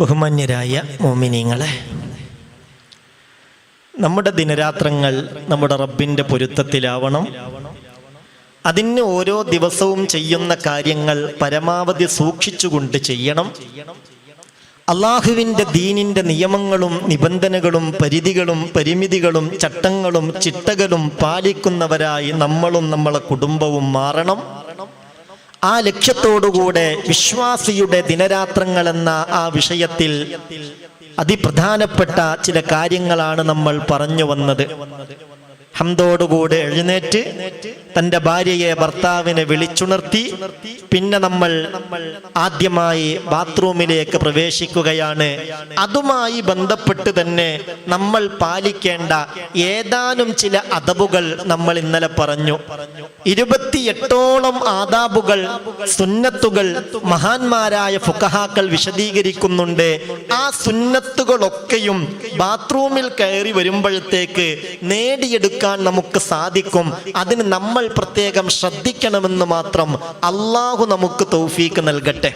ബഹുമാന്യരായ മോമിനിങ്ങളെ നമ്മുടെ ദിനരാത്രങ്ങൾ നമ്മുടെ റബ്ബിന്റെ പൊരുത്തത്തിലാവണം. അതിന് ഓരോ ദിവസവും ചെയ്യുന്ന കാര്യങ്ങൾ പരമാവധി സൂക്ഷിച്ചുകൊണ്ട് ചെയ്യണം. അള്ളാഹുവിന്റെ ദീനിന്റെ നിയമങ്ങളും നിബന്ധനകളും പരിധികളും പരിമിതികളും ചട്ടങ്ങളും ചിട്ടകളും പാലിക്കുന്നവരായി നമ്മളും നമ്മളെ കുടുംബവും മാറണം. ആ ലക്ഷ്യത്തോടുകൂടെ വിശ്വാസിയുടെ ദിനരാത്രങ്ങൾ എന്ന ആ വിഷയത്തിൽ അതിപ്രധാനപ്പെട്ട ചില കാര്യങ്ങളാണ് നമ്മൾ പറഞ്ഞു വന്നത്. ഹംദോടുകൂടെ എഴുന്നേറ്റ് തന്റെ ഭാര്യയെ ഭർത്താവിനെ വിളിച്ചുണർത്തി പിന്നെ നമ്മൾ ആദ്യമായി ബാത്റൂമിലേക്ക് പ്രവേശിക്കുകയാണ്. അതുമായി ബന്ധപ്പെട്ട് തന്നെ നമ്മൾ പാലിക്കേണ്ട ഏതാനും ചില അതബുകൾ നമ്മൾ ഇന്നലെ പറഞ്ഞു. ഇരുപത്തിയെട്ടോളം ആദാബുകൾ സുന്നത്തുകൾ മഹാന്മാരായ ഫുക്കഹാക്കൾ വിശദീകരിക്കുന്നുണ്ട്. ആ സുന്നത്തുകളൊക്കെയും ബാത്റൂമിൽ കയറി വരുമ്പോഴത്തേക്ക് നേടിയെടുക്കാൻ നമുക്ക് സാധിക്കും. അതിന് നമ്മൾ പ്രത്യേകം ശ്രദ്ധിക്കണമെന്ന് മാത്രം അള്ളാഹു നമുക്ക് തൗഫീക്ക് നൽകട്ടെ.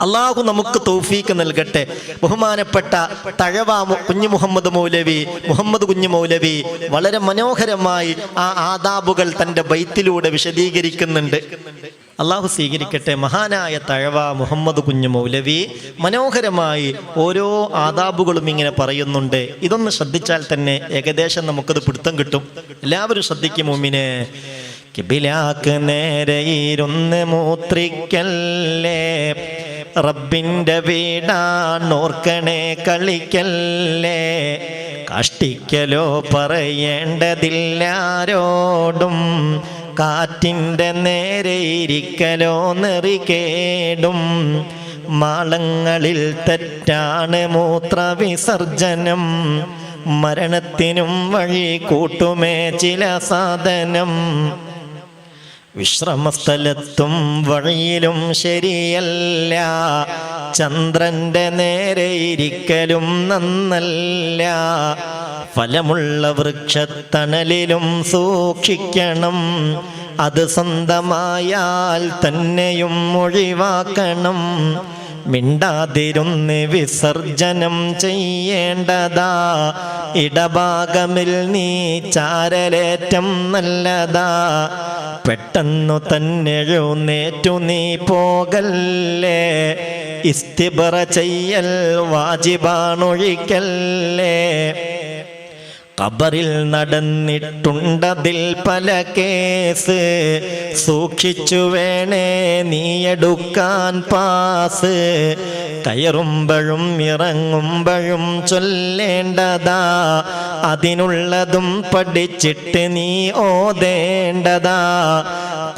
അള്ളാഹു നമുക്ക് തൗഫീക്ക് നൽകട്ടെ. ബഹുമാനപ്പെട്ട തഴവ കുഞ്ഞു മുഹമ്മദ് മൗലവി മുഹമ്മദ് കുഞ്ഞു മൗലവി വളരെ മനോഹരമായി ആ ആദാബുകൾ തന്റെ ബൈത്തിലൂടെ വിശദീകരിക്കുന്നുണ്ട്. അള്ളാഹു സ്വീകരിക്കട്ടെ. മഹാനായ തഴവ മുഹമ്മദ് കുഞ്ഞു മൗലവി മനോഹരമായി ഓരോ ആദാബുകളും ഇങ്ങനെ പറയുന്നുണ്ട്. ഇതൊന്ന് ശ്രദ്ധിച്ചാൽ തന്നെ ഏകദേശം നമുക്കത് പിടുത്തം കിട്ടും. എല്ലാവരും ശ്രദ്ധിക്കും മുമ്മിനെ കിബിലാക്ക് നേരെയിരുന്ന് മൂത്രിക്കല്ലേ? റബ്ബിന്റെ വീടാണോർക്കണേ കളിക്കല്ലേ? കഷ്ടിക്കലോ പറയേണ്ടതില്ലാരോടും കാറ്റിന്റെ നേരെ ഇരിക്കലോ നെറികേടും മാളങ്ങളിൽ തെറ്റാണ് മൂത്രവിസർജനം. മരണത്തിനും വഴി കൂട്ടുമേ ചില സാധനം. വിശ്രമസ്ഥലത്തും വഴിയിലും ശരിയല്ല. ചന്ദ്രന്റെ നേരെ ഇരിക്കലും നന്നല്ല. ഫലമുള്ള വൃക്ഷത്തണലിലും സൂക്ഷിക്കണം. അത് സ്വന്തമായാൽ തന്നെയും ഒഴിവാക്കണം. മിണ്ടാതിരുന്ന് വിസർജനം ചെയ്യേണ്ടതാ. ഇടഭാഗമിൽ നീ ചാരലേറ്റം നല്ലതാ. പെട്ടെന്നു തന്നെഴുന്നേറ്റു നീ പോകല്ലേ. ഇസ്തിബറ ചെയ്യൽ വാജിബാണൊഴിക്കല്ലേ. ഖബറിൽ നടന്നിട്ടുണ്ടതിൽ പല കേസ്. സൂക്ഷിച്ചു വേണേ നീ എടുക്കാൻ പാസ്. കയറുമ്പോഴും ഇറങ്ങുമ്പഴും ചൊല്ലേണ്ടതാ. അതിനുള്ളതും പഠിച്ചിട്ട് നീ ഓതേണ്ടതാ.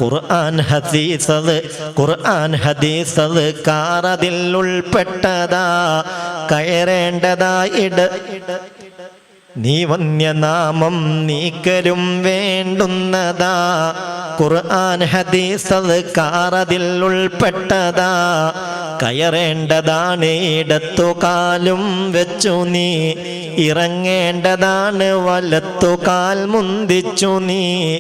ഖുർആൻ ഹദീസത് ഖുർആൻ ഹദീസത് കാറതിൽ ഉൾപ്പെട്ടതാ. കയറേണ്ടതാ ഇട നീ വന്യനാമം നീക്കലും വേണ്ടുന്നതാ. ഖുർആൻ ഹദീസ് കാറതിൽ ഉൾപ്പെട്ടതാ. കയറേണ്ടതാണ് ഇടത്തു കാലും വെച്ചു നീ. ഇറങ്ങേണ്ടതാണ് വലത്തു കാൽ മുന്തിച്ചു നീ.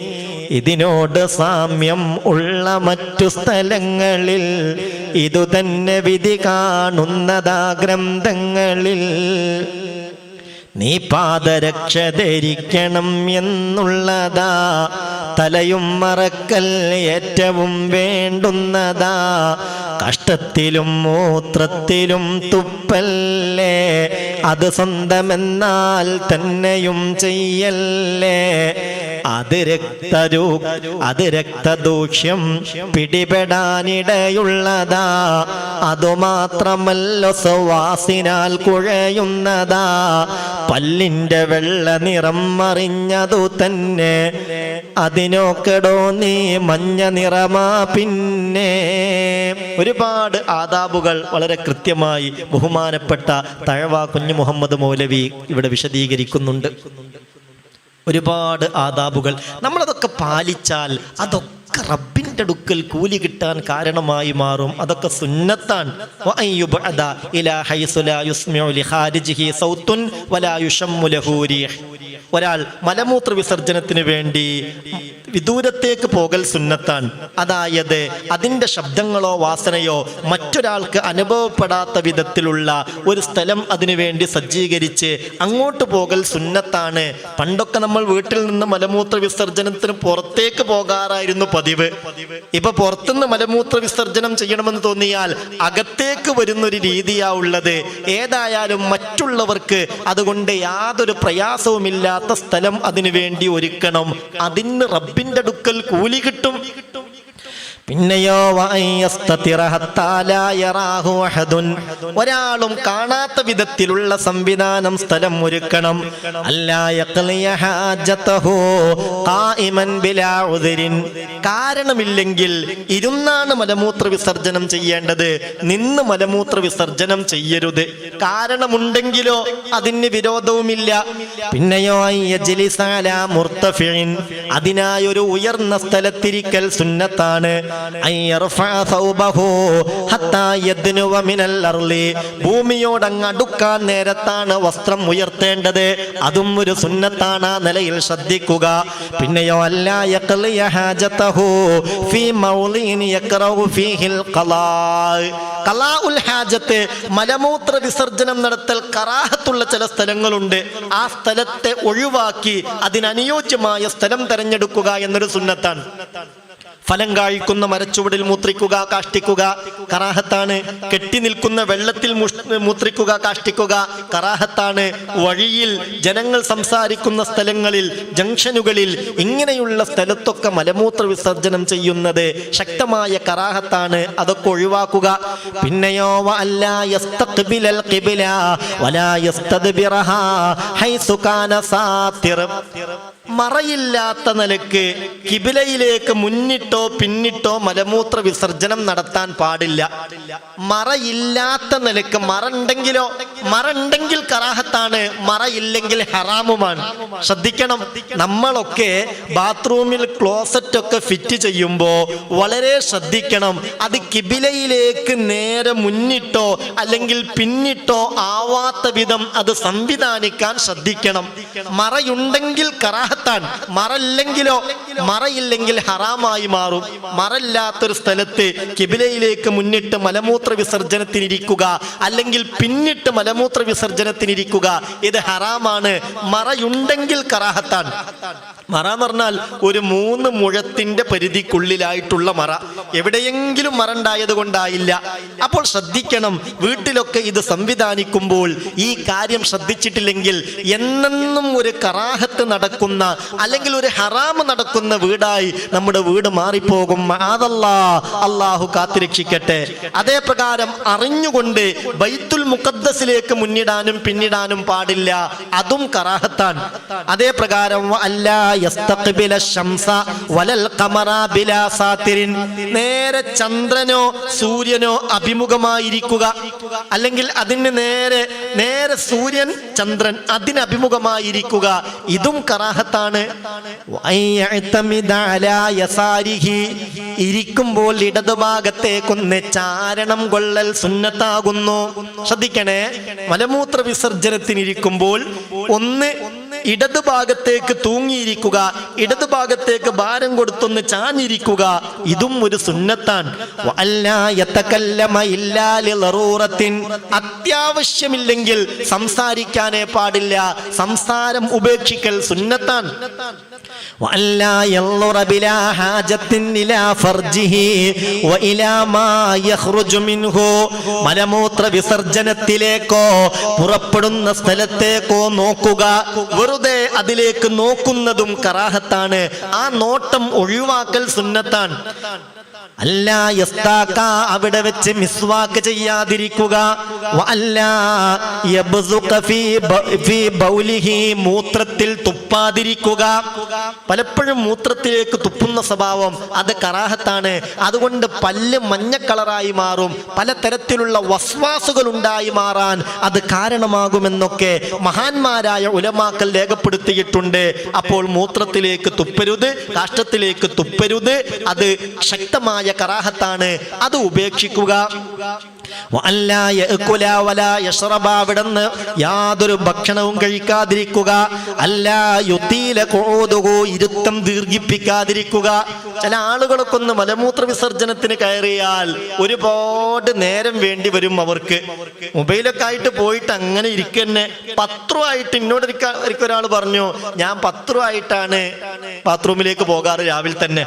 ഇതിനോട് സാമ്യം ഉള്ള മറ്റു സ്ഥലങ്ങളിൽ ഇതുതന്നെ വിധി കാണുന്നതാ ഗ്രന്ഥങ്ങളിൽ. നീ പാദരക്ഷ ധരിക്കണം എന്നുള്ളതാ. തലയും മറക്കൽ ഏറ്റവും വേണ്ടുന്നതാ. കഷ്ടത്തിലും മൂത്രത്തിലും തുപ്പല്ലേ. അത് സ്വന്തമെന്നാൽ തന്നെയും ചെയ്യല്ലേ. അത് രക്തരൂ അത് രക്തദൂഷ്യം പിടിപെടാനിടയുള്ളതാ. അതുമാത്രമല്ല സുവാസിനാൽ കുഴയുന്നതാ. പല്ലിന്റെ വെള്ള നിറം മറിഞ്ഞതു തന്നെ. അതിനോക്കടോ നീ മഞ്ഞ നിറമാ പിന്നെ. ഒരുപാട് ആദാബുകൾ വളരെ കൃത്യമായി ബഹുമാനപ്പെട്ട തഴവ കുഞ്ഞു മുഹമ്മദ് മൗലവി ഇവിടെ വിശദീകരിക്കുന്നുണ്ട്. ഒരുപാട് ആദാബുകൾ. നമ്മളതൊക്കെ പാലിച്ചാൽ അതൊക്കെ റബ്ബിന്റെ അടുക്കൽ കൂലി കിട്ടാൻ കാരണമായി മാറും അതൊക്കെ യുബ്അദ ഇലാ ഹൈസു ലാ യുസ്മിഉ ലിഹാരിജിഹി സൗത്തുൻ വലാ യുശമ്മു ലഹു റീഹ്. ഒരാൾ മലമൂത്ര വിസർജനത്തിന് വേണ്ടി വിദൂരത്തേക്ക് പോകൽ സുന്നത്താണ്. അതായത് അതിന്റെ ശബ്ദങ്ങളോ വാസനയോ മറ്റൊരാൾക്ക് അനുഭവപ്പെടാത്ത വിധത്തിലുള്ള ഒരു സ്ഥലം അതിനു വേണ്ടി സജ്ജീകരിച്ച് അങ്ങോട്ട് പോകൽ സുന്നത്താണ്. പണ്ടൊക്കെ നമ്മൾ വീട്ടിൽ നിന്ന് മലമൂത്ര വിസർജനത്തിന് പുറത്തേക്ക് പോകാറായിരുന്നു പതിവ്. ഇപ്പൊ പുറത്തുനിന്ന് മലമൂത്ര വിസർജനം ചെയ്യണമെന്ന് തോന്നിയാൽ അകത്തേക്ക് വരുന്നൊരു രീതിയാ ഉള്ളത്. ഏതായാലും മറ്റുള്ളവർക്ക് അതുകൊണ്ട് യാതൊരു പ്രയാസവുമില്ലാത്ത സ്ഥലം അതിനു വേണ്ടി ഒരുക്കണം. അതിന് റബ്ബിന്റെ അടുക്കൽ കൂലി കിട്ടും. പിന്നെയോ. ഒരാളും കാണാത്ത വിധത്തിലുള്ള സംവിധാനം സ്ഥലം ഒരുക്കണം. കാരണമില്ലെങ്കിൽ ഇരുന്നാണ് മലമൂത്ര വിസർജനം ചെയ്യേണ്ടത് നിന്ന് മലമൂത്ര വിസർജനം ചെയ്യരുത് കാരണമുണ്ടെങ്കിലോ അതിന് വിരോധവുമില്ല പിന്നെയോ. അതിനായൊരു ഉയർന്ന സ്ഥലത്തിരിക്കൽ സുന്നത്താണ് അടുക്കാൻ നേരത്താണ് വസ്ത്രം ഉയർത്തേണ്ടത്. അതും ഒരു സുന്നത്താണ് ആ നിലയിൽ ശ്രദ്ധിക്കുക. പിന്നെയോ ഹാജത്ത് മലമൂത്ര വിസർജനം നടത്തൽ കറാഹത്തുള്ള ചില സ്ഥലങ്ങളുണ്ട്. ആ സ്ഥലത്തെ ഒഴിവാക്കി അതിനനുയോജ്യമായ സ്ഥലം തെരഞ്ഞെടുക്കുക എന്നൊരു സുന്നത്താണ്. ഫലം കായ്ക്കുന്ന മരച്ചുവടിൽ മൂത്രിക്കുക കാഷ്ടിക്കുക. കറാഹത്താണ് കെട്ടി നിൽക്കുന്ന വെള്ളത്തിൽ മൂത്രിക്കുക കാഷ്ടിക്കുക. കറാഹത്താണ് വഴിയിൽ ജനങ്ങൾ സംസാരിക്കുന്ന സ്ഥലങ്ങളിൽ ജംഗ്ഷനുകളിൽ ഇങ്ങനെയുള്ള സ്ഥലത്തൊക്കെ മലമൂത്ര വിസർജനം ചെയ്യുന്നത് ശക്തമായ കറാഹത്താണ്. അതൊക്കെ ഒഴിവാക്കുക. പിന്നെയോ വലാ മറയില്ലാത്ത നിലയ്ക്ക് കിബിലയിലേക്ക് മുന്നിട്ടോ പിന്നിട്ടോ മലമൂത്ര വിസർജനം നടത്താൻ പാടില്ല. മറയില്ലാത്ത നിലയ്ക്ക് മറ ഉണ്ടെങ്കിലോ മറ ഉണ്ടെങ്കിൽ കറാഹത്താണ് മറയില്ലെങ്കിൽ ഹറാമുമാണ്. ശ്രദ്ധിക്കണം നമ്മളൊക്കെ ബാത്റൂമിൽ ക്ലോസറ്റ് ഒക്കെ ഫിറ്റ് ചെയ്യുമ്പോൾ വളരെ ശ്രദ്ധിക്കണം അത് കിബിലയിലേക്ക് നേരെ മുന്നിട്ടോ അല്ലെങ്കിൽ പിന്നിട്ടോ ആവാത്ത വിധം അത് സംവിധാനിക്കാൻ ശ്രദ്ധിക്കണം. മറയുണ്ടെങ്കിൽ കറാഹത്താണ് മറല്ലെങ്കിലോ മറയില്ലെങ്കിൽ ഹറാമായി മാറും. മറല്ലാത്തൊരു സ്ഥലത്ത് കിബിലയിലേക്ക് മുന്നിട്ട് മലമൂത്ര വിസർജനത്തിനിരിക്കുക അല്ലെങ്കിൽ പിന്നിട്ട് മലമൂത്ര വിസർജനത്തിനിരിക്കുക ഇത് ഹറാമാണ്. മറയുണ്ടെങ്കിൽ കറാഹത്താണ്. മറ എന്ന് പറഞ്ഞാൽ ഒരു മൂന്ന് മുഴത്തിന്റെ പരിധിക്കുള്ളിലായിട്ടുള്ള മറ. എവിടെയെങ്കിലും മറ ഉണ്ടായത് കൊണ്ടായില്ല. അപ്പോൾ ശ്രദ്ധിക്കണം വീട്ടിലൊക്കെ ഇത് സംവിധാനിക്കുമ്പോൾ ഈ കാര്യം ശ്രദ്ധിച്ചിട്ടില്ലെങ്കിൽ എന്നെന്നും ഒരു കറാഹത്ത് നടക്കുന്ന അല്ലെങ്കിൽ ഒരു ഹറാമ് നടക്കുന്ന വീടായി നമ്മുടെ വീട് മാറിപ്പോകും. അതല്ലാ അള്ളാഹു കാത്തിരക്ഷിക്കട്ടെ. അതേ പ്രകാരം അറിഞ്ഞുകൊണ്ട് ബൈത്തുൽ മുഖദ്ദസിലേക്ക് മുന്നിടാനും പിന്നിടാനും പാടില്ല. അതും കറാഹത്താണ്. അതേ പ്രകാരം അല്ലാ നേരെ ചന്ദ്രനോ സൂര്യനോ അഭിമുഖമായിരിക്കുക. അല്ലെങ്കിൽ അതിന് നേരെ നേരെ സൂര്യൻ ചന്ദ്രൻ അതിന് അഭിമുഖമായിരിക്കുക ഇതും കറാഹത്താണ്. ഇരിക്കുമ്പോൾ ഇടതുഭാഗത്തേക്കൊന്ന് ചാരണം കൊള്ളൽ സുന്നത്താകുന്നു. ശ്രദ്ധിക്കണേ. മലമൂത്ര വിസർജനത്തിനിരിക്കുമ്പോൾ ഒന്ന് ഇടതുഭാഗത്തേക്ക് തൂങ്ങിയിരിക്കുക ഇടതുഭാഗത്തേക്ക് ഭാരം കൊടുത്തൊന്ന് ചാഞ്ഞിരിക്കുക ഇതും ഒരു സുന്നത്താണ്. അത്യാവശ്യമില്ലെങ്കിൽ സംസാരിക്കാനേ പാടില്ല. സംസാരം ഉപേക്ഷിക്കൽ സുന്നത്താണ്. മലമൂത്ര വിസർജനത്തിലേക്കോ പുറപ്പെടുന്ന സ്ഥലത്തേക്കോ നോക്കുക. വെറുതെ അതിലേക്ക് നോക്കുന്നതും കറാഹത്താണ്. ആ നോട്ടം ഒഴിവാക്കൽ സുന്നത്താണ്. അവിടെ വെച്ച് മിസ്വാക്ക് ചെയ്യാതിരിക്കുക. മൂത്രത്തിൽ തുപ്പാതിരിക്കുക. പലപ്പോഴും മൂത്രത്തിലേക്ക് തുപ്പുന്ന സ്വഭാവം അത് കറാഹത്താണ്. അതുകൊണ്ട് പല്ല് മഞ്ഞ കളറായി മാറും. പലതരത്തിലുള്ള വസ്വാസുകൾ ഉണ്ടായി മാറാൻ അത് കാരണമാകുമെന്നൊക്കെ മഹാന്മാരായ ഉലമാക്കൽ രേഖപ്പെടുത്തിയിട്ടുണ്ട്. അപ്പോൾ മൂത്രത്തിലേക്ക് തുപ്പരുത് കാഷ്ടത്തിലേക്ക് തുപ്പരുത്. അത് ശക്തമായ കറാഹത്താണ്. അത് ഉപേക്ഷിക്കുക. അവിടുന്ന് യാതൊരു ഭക്ഷണവും കഴിക്കാതിരിക്കുക. അല്ലാ യുത്തീല കോതുകോ ഇരുത്തം ദീർഘിപ്പിക്കാതിരിക്കുക. ചില ആളുകളൊക്കെ ഒന്ന് മലമൂത്ര വിസർജനത്തിന് കയറിയാൽ ഒരുപാട് നേരം വേണ്ടി വരും അവർക്ക്. മൊബൈലൊക്കെ ആയിട്ട് പോയിട്ട് അങ്ങനെ ഇരിക്കന്നെ. പത്രമായിട്ട് എന്നോട് ഒരാൾ പറഞ്ഞു ഞാൻ പത്രമായിട്ടാണ് ബാത്റൂമിലേക്ക് പോകാറ് രാവിലെ തന്നെ.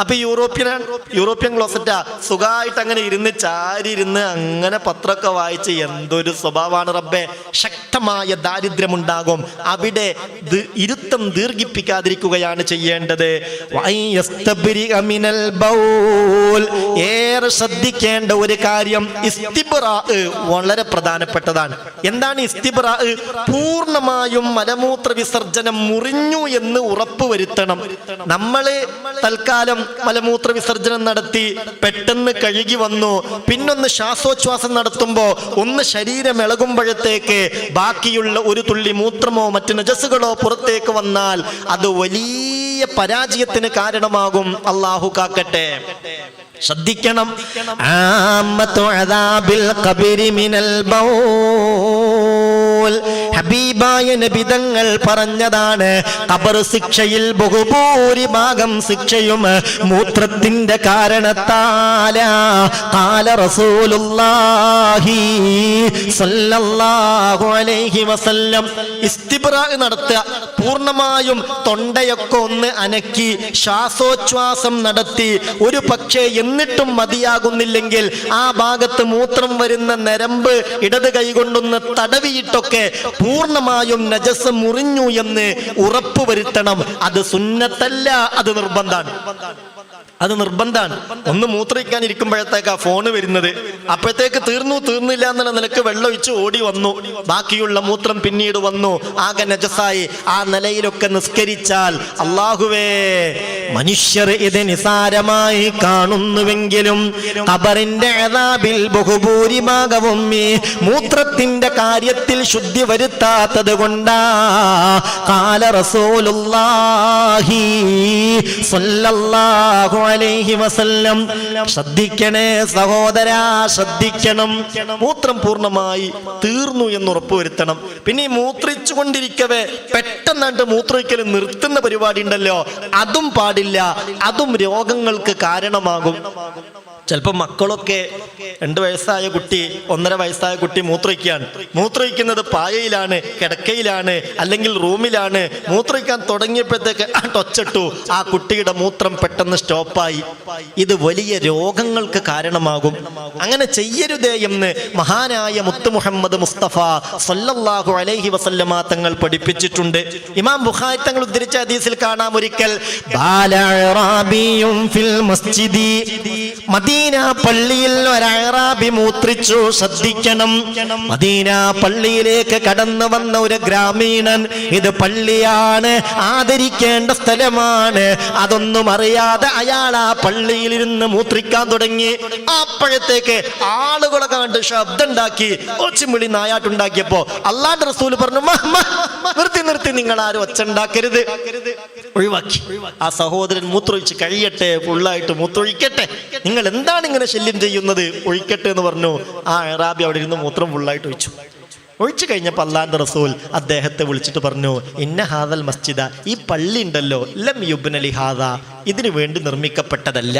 അപ്പൊ യൂറോപ്യൻ യൂറോപ്യൻ ക്ലോസറ്റാ. സുഖമായിട്ട് അങ്ങനെ ഇരുന്ന് ചാരി ഇരുന്ന് അങ്ങനെ പത്രമൊക്കെ വായിച്ച് എന്തൊരു സ്വഭാവമാണ് റബ്ബെ. ശക്തമായ ദാരിദ്ര്യമുണ്ടാകും. അവിടെ ഇരുത്തം ദീർഘിപ്പിക്കാതിരിക്കുകയാണ് ചെയ്യേണ്ടത്. ഏറെ ശ്രദ്ധിക്കേണ്ട ഒരു കാര്യം ഇസ്തിബ്റാ വളരെ പ്രധാനപ്പെട്ടതാണ്. എന്താണ് ഇസ്തിബ്റാ? പൂർണമായും മലമൂത്ര വിസർജനം മുറിഞ്ഞു എന്ന് ഉറപ്പുവരുത്തണം നമ്മൾ തൽക്കാലം മലമൂത്ര വിസർജനം നടത്തി പെട്ടെന്ന് കഴുകി വന്നു. പിന്നൊന്ന് ശ്വാസോച്ഛ്വാസം നടത്തുമ്പോ ഒന്ന് ശരീരം ഇളകുമ്പോഴത്തേക്ക് ബാക്കിയുള്ള ഒരു തുള്ളി മൂത്രമോ മറ്റു നജസ്സുകളോ പുറത്തേക്ക് വന്നാൽ അത് വലിയ പരാജയത്തിന് കാരണമാകും. അള്ളാഹു കാക്കട്ടെ. ശ്രദ്ധിക്കണം. ആമത്തു അദാബിൽ കബിരി മിനൽ ബൗൽ ഹബീബായ നബിതങ്ങൾ പറഞ്ഞതാണ് കബർ ശിക്ഷയിൽ ബഹുഭൂരിഭാഗം ശിക്ഷയും മൂത്രത്തിന്റെ കാരണത്താല. കാല അലൈഹി വസല്ലം. നടത്തുക. പൂർണമായും തൊണ്ടയൊക്കെ ഒന്ന് അനക്കി ശ്വാസോച്ഛ്വാസം നടത്തി. ഒരു പക്ഷേ എന്നിട്ടും മതിയാകുന്നില്ലെങ്കിൽ ആ ഭാഗത്ത് മൂത്രം വരുന്ന നരമ്പ് ഇടത് കൈകൊണ്ടൊന്ന് തടവിയിട്ടൊക്കെ പൂർണമായും നജസ് മുറിഞ്ഞു എന്ന് ഉറപ്പുവരുത്തണം. അത് സുന്നത്തല്ല അത് നിർബന്ധാണ്. അത് നിർബന്ധമാണ്. ഒന്ന് മൂത്രിക്കാൻ ഇരിക്കുമ്പോഴത്തേക്കാ ഫോണ് വരുന്നത്. അപ്പോഴത്തേക്ക് തീർന്നു തീർന്നില്ല എന്നുള്ള നിലയ്ക്ക് വെള്ളമൊഴിച്ച് ഓടി വന്നു. ബാക്കിയുള്ള മൂത്രം പിന്നീട് വന്നു. ആകെ നജസായി. ആ നിലയിലൊക്കെ നിസ്കരിച്ചാൽ അള്ളാഹുവേ മനുഷ്യർ ഇത് നിസാരമായി കാണുന്നുവെങ്കിലും കബറിന്റെ അതാബിൽ ബഹുഭൂരിഭാഗവും ഈ മൂത്രത്തിന്റെ കാര്യത്തിൽ ശുദ്ധി വരുത്താത്തത് കൊണ്ടാ. കാല റസൂലുള്ളാഹി സ്വല്ലല്ലാഹു അലൈഹി വസല്ലം. ശ്രദ്ധിക്കണേ സഹോദരാ ശ്രദ്ധിക്കണം. മൂത്രം പൂർണമായി തീർന്നു എന്ന് ഉറപ്പുവരുത്തണം. പിന്നെ ഈ മൂത്രിച്ചു കൊണ്ടിരിക്കവേ പെട്ടെന്നായിട്ട് മൂത്രമൊഴിക്കൽ നിർത്തുന്ന പരിപാടി ഉണ്ടല്ലോ. അതും പാടില്ല. അതും രോഗങ്ങൾക്ക് കാരണമാകും. ചിലപ്പോൾ മക്കളൊക്കെ രണ്ട് വയസ്സായ കുട്ടി ഒന്നര വയസ്സായ കുട്ടി മൂത്രയ്ക്കാണ് മൂത്രയ്ക്കുന്നത് പായയിലാണ് കിടക്കയിലാണ് അല്ലെങ്കിൽ റൂമിലാണ്. മൂത്രയ്ക്കാൻ തുടങ്ങിയപ്പോഴത്തേക്ക് ടൊച്ചിട്ടു ആ കുട്ടിയുടെ മൂത്രം പെട്ടെന്ന് സ്റ്റോപ്പായി. ഇത് വലിയ രോഗങ്ങൾക്ക് കാരണമാകും. അങ്ങനെ ചെയ്യരുതേ എന്ന് മഹാനായ മുത്തു മുഹമ്മദ് മുസ്തഫ സല്ലല്ലാഹു അലൈഹി വസല്ലമ തങ്ങൾ പഠിപ്പിച്ചിട്ടുണ്ട്. ഇമാം ബുഖാരി തങ്ങൾ ഉദ്ധരിച്ച ഹദീസിൽ കാണാം ഒരിക്കൽ ഫിൽ മസ്ജിദി. പള്ളിയിൽ ഒരാറാബി മൂത്രിച്ചു. ശ്രദ്ധിക്കണം. മദീന പള്ളിയിലേക്ക് കടന്നു വന്ന ഒരു ഗ്രാമീണൻ ഇത് പള്ളിയാണ് ആദരിക്കേണ്ട സ്ഥലമാണ്. അതൊന്നും അറിയാതെ അയാൾ ആ പള്ളിയിൽ ഇരുന്ന് മൂത്രിക്കാൻ തുടങ്ങി. അപ്പോഴത്തേക്ക് ആളുകളെ കണ്ട് ശബ്ദം ഉണ്ടാക്കി ഒച്ചിമിളി നായാട്ടുണ്ടാക്കിയപ്പോ അള്ളാന്റെ റസൂൽ പറഞ്ഞു "മ, മ, നിർത്തി നിർത്തി നിങ്ങൾ ആരും ഒച്ച ഉണ്ടാക്കരുത് ഒഴിവാക്കി. ആ സഹോദരൻ മൂത്രൊഴിച്ച് കഴിയട്ടെ ഫുള്ളായിട്ട് മൂത്രൊഴിക്കട്ടെ നിങ്ങൾ എന്താണ് ഇങ്ങനെ ശല്യം ചെയ്യുന്നത്? ഒഴിക്കട്ടെ എന്ന് പറഞ്ഞു. ആ അറാബി അവിടെ ഇരുന്ന് മൂത്രം ഫുള്ളായിട്ട് ഒഴിച്ചു. ഒഴിച്ചു കഴിഞ്ഞപ്പോൾ അള്ളാന്റെ റസൂൽ അദ്ദേഹത്തെ വിളിച്ചിട്ട് പറഞ്ഞു ഇന്ന ഹാദൽ മസ്ജിദ ഈ പള്ളി ഉണ്ടല്ലോ ലം യുബ്നലി ഹാദ. ഇതിനു വേണ്ടി നിർമ്മിക്കപ്പെട്ടതല്ല.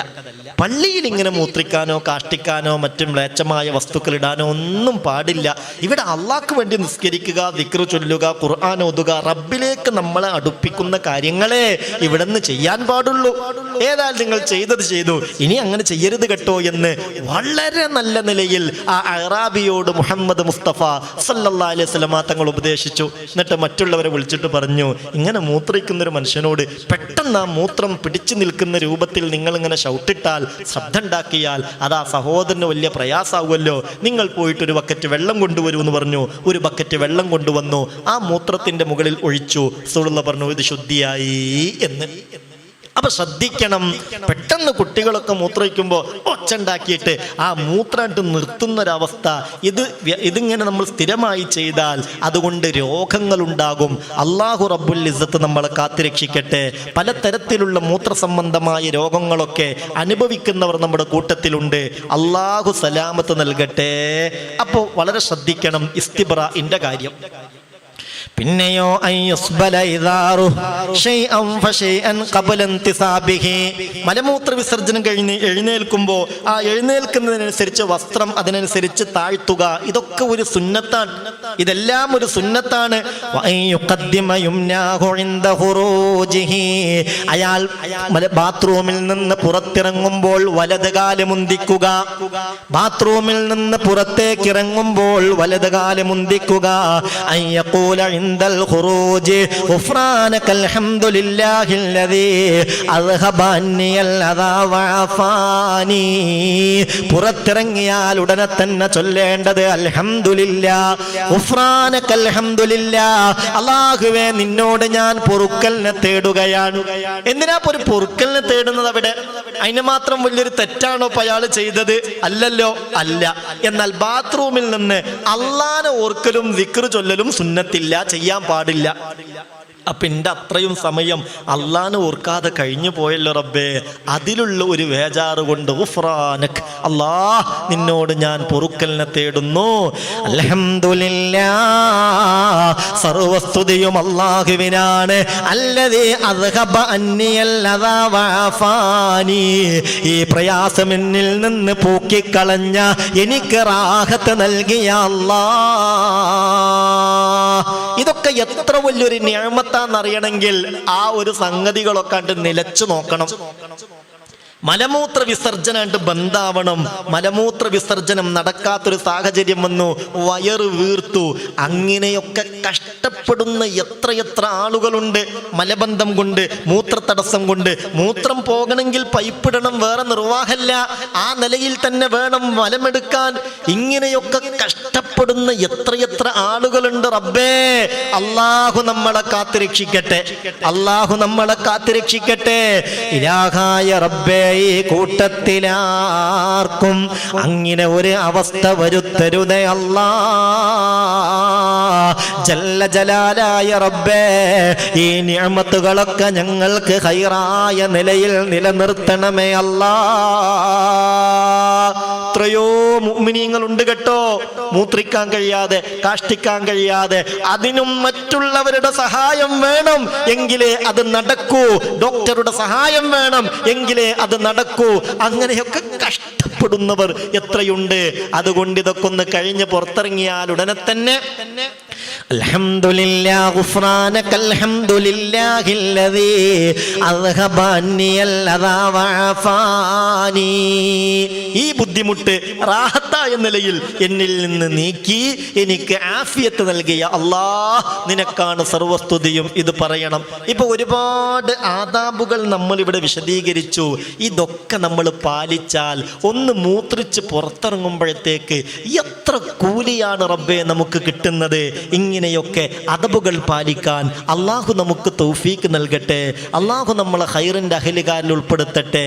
പള്ളിയിൽ ഇങ്ങനെ മൂത്രിക്കാനോ കാഷ്ടിക്കാനോ മറ്റും മ്ലേച്ഛമായ വസ്തുക്കൾ ഇടാനോ ഒന്നും പാടില്ല. ഇവിടെ അള്ളാഹ്ക്ക് വേണ്ടി നിസ്കരിക്കുക ദിക്റ് ചൊല്ലുക ഖുർആൻ ഓതുക റബ്ബിലേക്ക് നമ്മളെ അടുപ്പിക്കുന്ന കാര്യങ്ങളെ ഇവിടെ നിന്ന് ചെയ്യാൻ പാടുള്ളൂ. ഏതായാലും നിങ്ങൾ ചെയ്തത് ചെയ്തു. ഇനി അങ്ങനെ ചെയ്യരുത് കേട്ടോ എന്ന് വളരെ നല്ല നിലയിൽ ആ അറാബിയോട് മുഹമ്മദ് മുസ്തഫ സല്ലാ അലൈഹി സ്വലമാ തങ്ങൾ ഉപദേശിച്ചു. എന്നിട്ട് മറ്റുള്ളവരെ വിളിച്ചിട്ട് പറഞ്ഞു ഇങ്ങനെ മൂത്രിക്കുന്ന ഒരു മനുഷ്യനോട് പെട്ടെന്ന് ആ മൂത്രം പിടിച്ചു നിൽക്കുന്ന രൂപത്തിൽ നിങ്ങൾ ഇങ്ങനെ ഷൗട്ടിട്ടാൽ ശബ്ദം ഉണ്ടാക്കിയാൽ അത് സഹോദരന് വലിയ പ്രയാസമാവുമല്ലോ നിങ്ങൾ പോയിട്ട് ഒരു ബക്കറ്റ് വെള്ളം കൊണ്ടുവരൂ എന്ന് പറഞ്ഞു. ഒരു ബക്കറ്റ് വെള്ളം കൊണ്ടുവന്നു. ആ മൂത്രത്തിന്റെ മുകളിൽ ഒഴിച്ചു. സുള്ള പറഞ്ഞു ഇത് ശുദ്ധിയായി എന്ന്. അപ്പൊ ശ്രദ്ധിക്കണം. പെട്ടെന്ന് കുട്ടികളൊക്കെ മൂത്രയ്ക്കുമ്പോൾ ഒച്ച ഉണ്ടാക്കിയിട്ട് ആ മൂത്രായിട്ട് നിർത്തുന്നൊരവസ്ഥ. ഇത് ഇതിങ്ങനെ നമ്മൾ സ്ഥിരമായി ചെയ്താൽ അതുകൊണ്ട് രോഗങ്ങൾ ഉണ്ടാകും അള്ളാഹു റബ്ബുൽ ഇസത്ത് നമ്മളെ കാത്തിരക്ഷിക്കട്ടെ. പലതരത്തിലുള്ള മൂത്ര സംബന്ധമായ രോഗങ്ങളൊക്കെ അനുഭവിക്കുന്നവർ നമ്മുടെ കൂട്ടത്തിലുണ്ട്. അള്ളാഹു സലാമത്ത് നൽകട്ടെ. അപ്പോൾ വളരെ ശ്രദ്ധിക്കണം ഇസ്തിബ്ര ഇന്റെ കാര്യം. പിന്നെയോ മലമൂത്ര വിസർജനം കഴിഞ്ഞ് എഴുന്നേൽക്കുമ്പോൾ ആ എഴുന്നേൽക്കുന്നതിനനുസരിച്ച് വസ്ത്രം അതിനനുസരിച്ച് താഴ്ത്തുക. ഇതൊക്കെ ഒരു സുന്നത്താണ്. ഇതെല്ലാം ഒരു സുന്നത്താണ്. അയാൾ ബാത്റൂമിൽ നിന്ന് പുറത്തിറങ്ങുമ്പോൾ വലത് കാലമുന്തിക്കുക ബാത്റൂമിൽ നിന്ന് പുറത്തേക്ക് ഇറങ്ങുമ്പോൾ വലത് കാൽ മുന്തിക്കുക. അൻ الخروج غفرانك الحمد لله الذي أذهب عني അദാ പുറത്തിറങ്ങിയാൽ ഉടനെ തന്നെ ചൊല്ലേണ്ടത് അൽഹംദുലില്ലാ. ഉഫ്രാനക്ക് അൽഹംദുലില്ല. അല്ലാഹുവേ നിന്നോട് ഞാൻ പൊറുക്കലിനെ തേടുകയാണ്. എന്തിനാ ഒരു പൊറുക്കലിനെ തേടുന്നത് അവിടെ? അതിന് മാത്രം വലിയൊരു തെറ്റാണോ അയാൾ ചെയ്തത്? അല്ലല്ലോ അല്ല. എന്നാൽ ബാത്റൂമിൽ നിന്ന് അള്ളാനെ ഓർക്കലും വിക്രു ചൊല്ലലും സുന്നത്തില്ല. ചെയ്യാൻ പാടില്ല. അപ്പൊ എന്റെ അത്രയും സമയം അള്ളാനെ ഓർക്കാതെ കഴിഞ്ഞു പോയല്ലോ റബ്ബേ. അതിലുള്ള ഒരു വേജാറ് കൊണ്ട് ഉഫ്രാനക്. അല്ലാ നിന്നോട് ഞാൻ പൊറുക്കലിനെ തേടുന്നു. അൽഹംദുലില്ലാ സർവസ്തുതിയും അള്ളാഹുവിനാണ്. അല്ലതേ ഈ പ്രയാസം എന്നിൽ നിന്ന് പൂക്കിക്കളഞ്ഞ എനിക്ക് റാഹത്ത് നൽകിയ അല്ലാ ഇതൊക്കെ എത്ര വലിയൊരു ഞാമത്താന്നറിയണമെങ്കിൽ ആ ഒരു സംഗതികളൊക്കെ കണ്ട് നിലച്ചു നോക്കണം. മലമൂത്ര വിസർജനമായിട്ട് ബന്ധാവണം. മലമൂത്ര വിസർജനം നടക്കാത്തൊരു സാഹചര്യം വന്നു. വയറ് വീർത്തു. അങ്ങനെയൊക്കെ കഷ്ടപ്പെടുന്ന എത്രയെത്ര ആളുകളുണ്ട്. മലബന്ധം കൊണ്ട് മൂത്രത്തടസ്സം കൊണ്ട്. മൂത്രം പോകണമെങ്കിൽ പൈപ്പിടണം വേറെ നിർവാഹമല്ല ആ നിലയിൽ തന്നെ വേണം മലമെടുക്കാൻ. ഇങ്ങനെയൊക്കെ കഷ്ടപ്പെടുന്ന എത്രയെത്ര ആളുകളുണ്ട് റബ്ബേ. അള്ളാഹു നമ്മളെ കാത്തുരക്ഷിക്കട്ടെ അള്ളാഹു നമ്മളെ കാത്തുരക്ഷിക്കട്ടെ ഇലാഹായ റബ്ബേ. ഈ കൂട്ടത്തിലാർക്കും അങ്ങനെ ഒരു അവസ്ഥ വരുത്തരുതേ അല്ലാ. ജല്ല ജലാലായ റബ്ബേ ഈ നിയമത്തുകളൊക്കെ ഞങ്ങൾക്ക് ഹൈറായ നിലയിൽ നിലനിർത്തണമേ അല്ലാ. എത്രയോ മുഅ്മിനീങ്ങളുണ്ട് കേട്ടോ. മൂത്രിക്കാൻ കഴിയാതെ കാഷ്ടിക്കാൻ കഴിയാതെ അതിനും മറ്റുള്ളവരുടെ സഹായം വേണം എങ്കിലേ അത് നടക്കൂ. ഡോക്ടറുടെ സഹായം വേണം എങ്കിലേ അത് നടക്കൂ. അങ്ങനെയൊക്കെ കഷ്ടപ്പെടുന്നവർ എത്രയുണ്ട് അതുകൊണ്ട് ഇതൊക്കെ ഒന്ന് കഴിഞ്ഞ് പുറത്തിറങ്ങിയാൽ ഉടനെ തന്നെ الحمد لله غفرانك الحمد لله الذي أذهب عني الأذى وعافاني ഈ ബുദ്ധിമുട്ട് റാഹത്തായ നിലയിൽ എന്നിൽ നിന്ന് നീക്കി എനിക്ക് ആഫിയത്ത് നൽകിയ അല്ലാ നിനക്കാണ് സർവസ്തുതിയും ഇത് പറയണം ഇപ്പൊ ഒരുപാട് ആദാബുകൾ നമ്മൾ ഇവിടെ വിശദീകരിച്ചു ഇതൊക്കെ നമ്മൾ പാലിച്ചാൽ മൂത്രിച്ച് പുറത്തിറങ്ങുമ്പോഴത്തേക്ക് എത്ര കൂലിയാണ് റബ്ബെ നമുക്ക് കിട്ടുന്നത്? ഇങ്ങനെയൊക്കെ അതബുകൾ പാലിക്കാൻ അള്ളാഹു നമുക്ക് തൗഫീക്ക് നൽകട്ടെ. അള്ളാഹു നമ്മളെ ഹൈറിന്റെ അഹലുകാരിൽ ഉൾപ്പെടുത്തട്ടെ.